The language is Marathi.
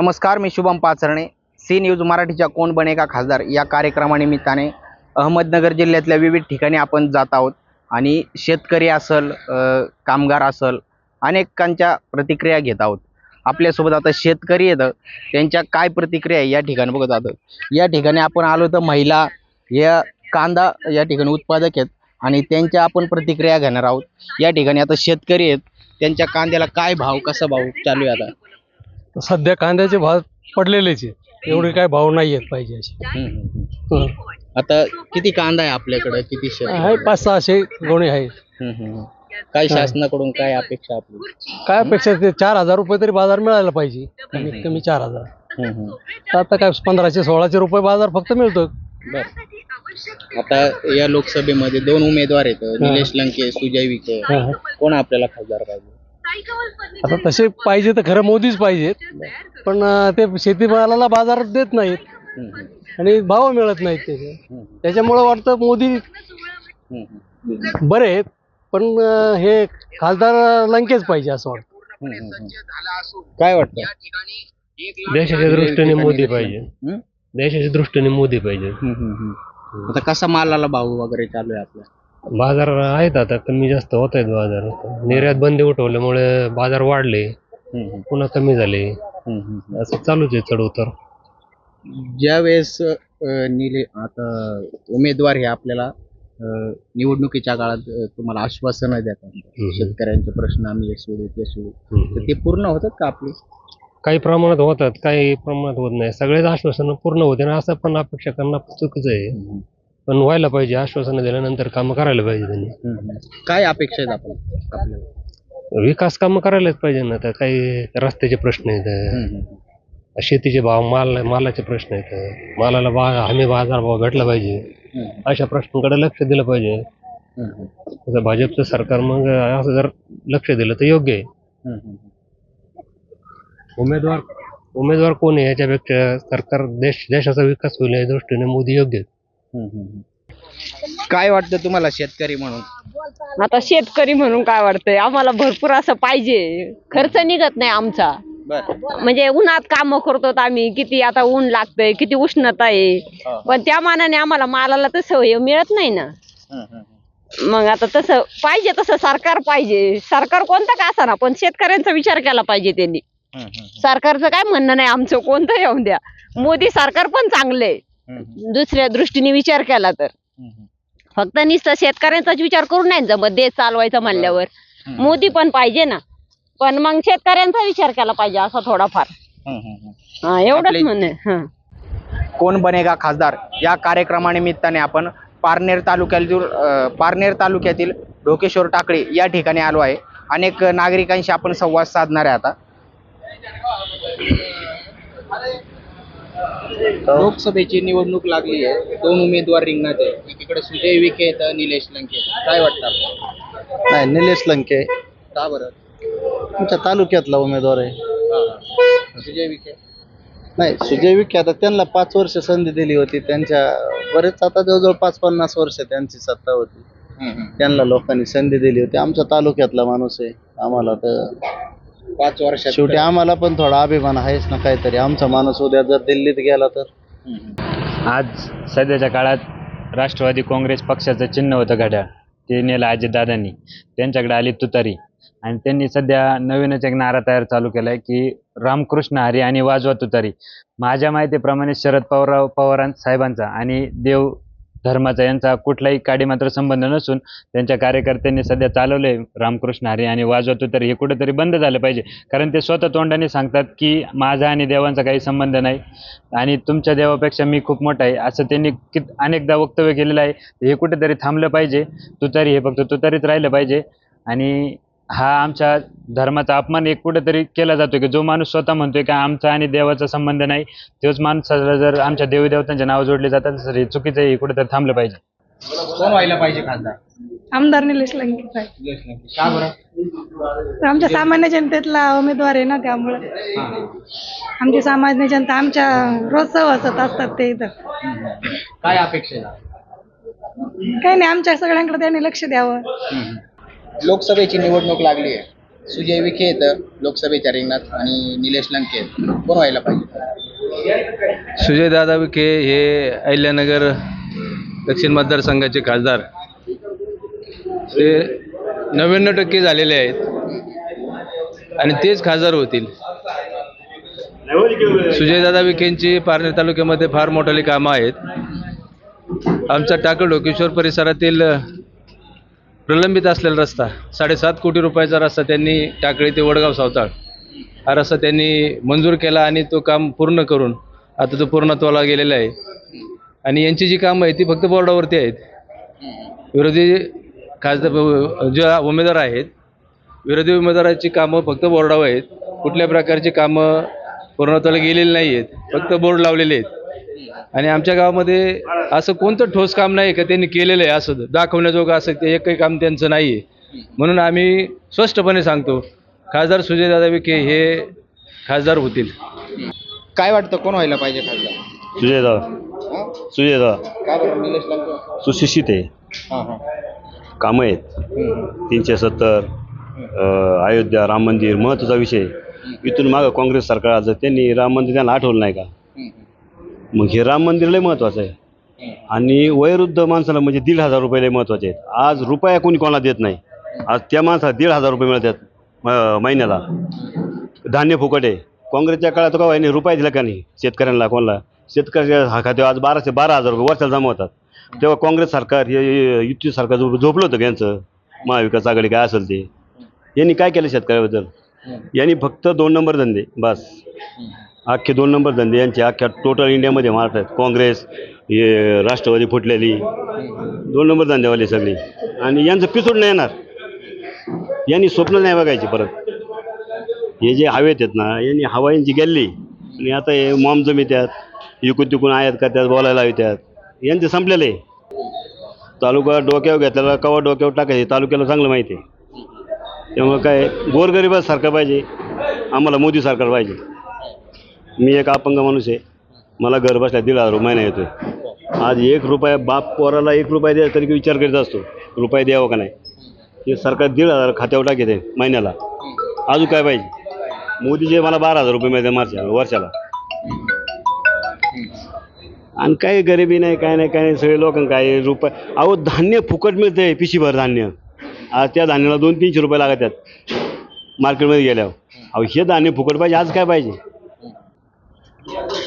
नमस्कार मी शुभम पाचरणे. सी न्यूज मराठीच्या कोण बनेगा खासदार या कार्यक्रमानिमित्ताने अहमदनगर जिल्ह्यातल्या विविध ठिकाणी आपण जात आहोत. आणि शेतकरी असल कामगार असल अनेकांच्या प्रतिक्रिया घेत आहोत. आपल्यासोबत आता शेतकरी येतं त्यांच्या काय प्रतिक्रिया आहे या ठिकाणी बघत आहोत. या ठिकाणी आपण आलो तर महिला या कांदा या ठिकाणी उत्पादक आहेत. आणि त्यांच्या आपण प्रतिक्रिया घेणार आहोत. या ठिकाणी आता शेतकरी आहेत. त्यांच्या कांद्याला काय भाव कसा भाव चालू आहे आता? सध्या कांद्याचे भाव पडलेलेच आहे एवढे काय भाव नाही येत पाहिजे असे. हम्म. आता किती कांदा आहे आपल्याकडे? किती शेत आहे? पाच सहाशे गोणे आहे हम्म, हम्म. काय शासनाकडून काय अपेक्षा आपली? काय अपेक्षा ते चार हजार रुपये तरी बाजार मिळायला पाहिजे. कमीत कमी चार हजार. हम्म, हम्म. तर आता काय पंधराशे सोळाशे रुपये बाजार फक्त मिळतो बर. आता या लोकसभेमध्ये दोन उमेदवार आहेत. निलेश लंके सुजय विखे. कोण आपल्याला खासदार पाहिजे? आता तसे पाहिजे तर खरं मोदीच पाहिजेत. पण ते शेतीमालाला बाजार देत नाहीत. आणि भाव मिळत नाहीत त्याचे. त्याच्यामुळं वाटतं मोदी बरे आहेत. पण हे खासदार लंकेच पाहिजे असं वाटतं. काय वाटतं? देशाच्या दृष्टीने मोदी पाहिजे? देशाच्या दृष्टीने मोदी पाहिजे. आता कसा मालाला भाव वगैरे चालू आहे आपला? बाजार आहेत आता कमी जास्त होत आहेत बाजार. निर्यात बंदी उठवल्यामुळे बाजार वाढले पुन्हा कमी झाले. असं चालूच आहे चढ उतर ज्या वेळेस निले आता उमेदवार हे आपल्याला अ, निवडणुकीच्या काळात अ, तुम्हाला आश्वासनं देतात. शेतकऱ्यांचे प्रश्न आम्ही हे सोडू ते सोडू तर ते पूर्ण होतात का आपले? काही प्रमाणात होतात काही प्रमाणात होत नाही. सगळेच आश्वासनं पूर्ण होते ना असं पण अपेक्षा करणं चुकीचं आहे. पण व्हायला पाहिजे आश्वासनं दिल्यानंतर कामं करायला पाहिजे त्यांनी. काय अपेक्षा आहेत आपण आपल्याला? विकास कामं करायलाच पाहिजे ना तर काही रस्त्याचे प्रश्न आहेत. शेतीचे भाव माल मालाचे प्रश्न आहेत. मालाला बा हमी बाजार भाव भेटला पाहिजे. अशा प्रश्नांकडे लक्ष दिलं पाहिजे. तसं भाजपचं सरकार मग असं जर लक्ष दिलं तर योग्य आहे. उमेदवार उमेदवार कोण आहे याच्यापेक्षा सरकार देश देशाचा विकास होईल या दृष्टीने मोदी योग्य आहेत. काय वाटतं तुम्हाला शेतकरी म्हणून? आता शेतकरी म्हणून काय वाटतंय? आम्हाला भरपूर असं पाहिजे. खर्च निघत नाही आमचा. बर. म्हणजे उन्हात काम करतो आम्ही. किती आता ऊन लागतंय किती उष्णता आहे. पण त्या मानाने आम्हाला मालाला तसं हे मिळत नाही ना. मग आता तसं पाहिजे तसं सरकार पाहिजे. सरकार कोणतं का असा ना पण शेतकऱ्यांचा विचार केला पाहिजे त्यांनी. सरकारचं काय म्हणणं नाही आमचं कोणतं येऊन द्या. मोदी सरकार पण चांगलंय. हम्म, दुसऱ्या दृष्टीने विचार केला तर. फक्त नुसतं शेतकऱ्यांचाच विचार करून नाही जमत देश चालवायचा म्हणल्यावर. मोदी पण पाहिजे ना. पण मग शेतकऱ्यांचा विचार केला पाहिजे असा थोडाफार. हा, एवढंच म्हणे. कोण बनेगा खासदार? या कार्यक्रमानिमित्ताने आपण पारनेर तालुक्यातील पारनेर तालुक्यातील ढोकेश्वर टाकळी या ठिकाणी आलो आहे. अनेक नागरिकांशी आपण संवाद साधणार आहे आता. लोकसभेची निवडणूक लागली आहे. दोन उमेदवार रिंगणात आहे. एकीकडे सुजय विखे आहेत निलेश लंके आहेत. काय वाटतं आपल्याला? नाही निलेश लंके. का बरं? तुमच्या तालुक्यातला उमेदवार आहे. हा. सुजय विखे? नाही सुजय विखे आता त्यांना पाच वर्ष संधी दिली होती. त्यांच्या बरेच आता जवळजवळ पाच पन्नास वर्ष त्यांची सत्ता होती. हम्म, हम्म. त्यांना लोकांनी संधी दिली होती. आमच्या तालुक्यातला माणूस आहे. आम्हाला तर पाच वर्षात शेवटी आम्हाला पण थोडा अभिमान आहेच ना काहीतरी. आमचा माणूस उद्या जर दिल्लीत गेला तर. आज सध्याच्या काळात राष्ट्रवादी काँग्रेस पक्षाचं चिन्ह होतं घड्याळ. ते नेलं अजितदादांनी त्यांच्याकडे आली तुतारी. आणि त्यांनी सध्या नवीनच एक नारा तयार चालू केलाय की रामकृष्ण हरी आणि वाजवा तुतारी. माझ्या माहितीप्रमाणे शरद पवार पवारां साहेबांचा आणि देव धर्माचा यांचा कुठलाही काडीमात्र संबंध नसून त्यांच्या कार्यकर्त्यांनी सध्या चालवले रामकृष्ण हरी आणि वाजवतो तुतारी हे कुठेतरी बंद झालं पाहिजे. कारण ते स्वतः तोंडाने सांगतात की माझा आणि देवांचा काही संबंध नाही आणि तुमच्या देवापेक्षा मी खूप मोठा आहे. असं त्यांनी कित अनेकदा वक्तव्य केलेलं आहे. हे कुठेतरी थांबलं पाहिजे. तुतारी हे फक्त तुतारीत राहिलं पाहिजे. आणि हा आमच्या धर्माचा अपमान एक कुठेतरी केला जातो की जो माणूस स्वतः म्हणतोय की आमचा आणि देवाचा संबंध नाही तोच माणसाला जर आमच्या देवी देवतांचे नाव जोडले जातात तर हे चुकीचं आहे हे कुठेतरी थांबलं पाहिजे. कोण व्हायला पाहिजे खासदार? आमदार निलेश लंके साहेब. का बरं? आमच्या सामान्य जनतेतला उमेदवार आहे ना त्यामुळे. आमची सामान्य जनता आमच्या रोज सहवासत असतात ते इथं. काय अपेक्षा आहे? काही नाही आमच्या सगळ्यांकडे त्यांनी लक्ष द्यावं. लोकसभेची निवडणूक लागली आहे. सुजय विखे आहेत लोकसभेच्या रिंगणात आणि निलेश लंके आहेत कोण व्हायला पाहिजे? सुजयदादा विखे हे अहिल्यानगर दक्षिण मतदारसंघाचे खासदार. ते नव्याण्णव टक्के झालेले आहेत. आणि तेच खासदार होतील. सुजयदादा विखेंची पारनेर तालुक्यामध्ये फार मोठाली कामं आहेत. आमचा टाकळ डोकेश्वर परिसरातील प्रलंबित असलेला रस्ता साडेसात कोटी रुपयाचा रस्ता त्यांनी टाकळी ते वडगाव सावताळ हा रस्ता त्यांनी मंजूर केला आणि तो काम पूर्ण करून आता तो पूर्णत्वाला गेलेला आहे. आणि यांची जी कामं आहेत ती फक्त बोर्डावरती आहेत. विरोधी खासदार ज्या उमेदवार आहेत विरोधी उमेदवाराची कामं फक्त बोर्डावर आहेत. कुठल्या प्रकारची कामं पूर्णत्वाला गेलेली नाही आहेत फक्त बोर्ड लावलेले आहेत. आणि आमच्या गावामध्ये असं कोणतं ठोस काम नाही का त्यांनी केलेलं आहे असं. दाखवण्याजोगं असं ते एकही काम त्यांचं नाही आहे म्हणून आम्ही स्पष्टपणे सांगतो खासदार सुजयदादा विखे हे खासदार होतील. काय वाटतं कोण व्हायला पाहिजे खासदार? सुजयदा हं? सुजयदा का बरं निलेश लंके सुशिक्षित आहे. हां हां. कामं आहेत. हम्म. तीनशे सत्तर अयोध्या राम मंदिर महत्त्वाचा विषय. इथून मागं काँग्रेस सरकार आलं त्यांनी राम मंदिर त्यांना आठवलं नाही का. मग हे राम मंदिर लय महत्त्वाचं आहे. आणि वयोवृद्ध माणसाला म्हणजे दीड हजार रुपये लय महत्त्वाचे आहेत. आज रुपया कोणी कोणाला देत नाही. आज त्या माणसाला दीड हजार रुपये मिळतात म- महिन्याला. धान्य फुकट आहे. काँग्रेसच्या काळात का नाही रुपया दिला का नाही? शेतकऱ्यांना कोणाला? शेतकऱ्याच्या हा खात्यावर आज बाराशे बारा हजार रुपये वर्षाला जमा होतात. तेव्हा काँग्रेस सरकार हे युती सरकार जो झोपलं होतं यांचं? महाविकास आघाडी काय असेल ते? यांनी काय केलं शेतकऱ्याबद्दल? यांनी फक्त दोन नंबर धंदे बस. अख्खे दोन नंबर धंदे यांचे अख्ख्या टोटल इंडियामध्ये महाराष्ट्रात काँग्रेस हे राष्ट्रवादी फुटलेली दोन नंबर धंदेवाले सगळी. आणि यांचं पिसूड नाही येणार. यांनी स्वप्न नाही बघायचे परत. हे जे हवेत आहेत ना यांनी हवा यांची गेली आणि आता हे मॉम जमित्यात इकून तिकून आहेत का त्यात बोलायला त्यात यांचे संपलेलं. आहे तालुका डोक्यावर घेतलेला कवा डोक्यावर टाकायचे तालुक्याला चांगलं माहिती आहे. त्यामुळं काय गोरगरिबासारखं पाहिजे. आम्हाला मोदी सरकार पाहिजे. मी एक अपंग माणूस आहे. मला घर बसल्या दीड हजार रुपये महिना येतोय. आज एक रुपया बाप पोराला एक रुपया द्यायचा तरी विचार करीत असतो. रुपये द्यावा का नाही? हे सरकार दीड हजार खात्यावर टाकते महिन्याला. अजून काय पाहिजे? मोदीचे मला बारा हजार रुपये मिळते मार्च वर्षाला. आणि काही गरिबी नाही काय नाही काय नाही सगळे लोक काय रुपये. अहो धान्य फुकट मिळते पिशीभर धान्य. आज त्या धान्याला दोन तीनशे रुपये लागत आहेत मार्केटमध्ये गेल्यावर. अहो हे धान्य फुकट पाहिजे आज काय पाहिजे?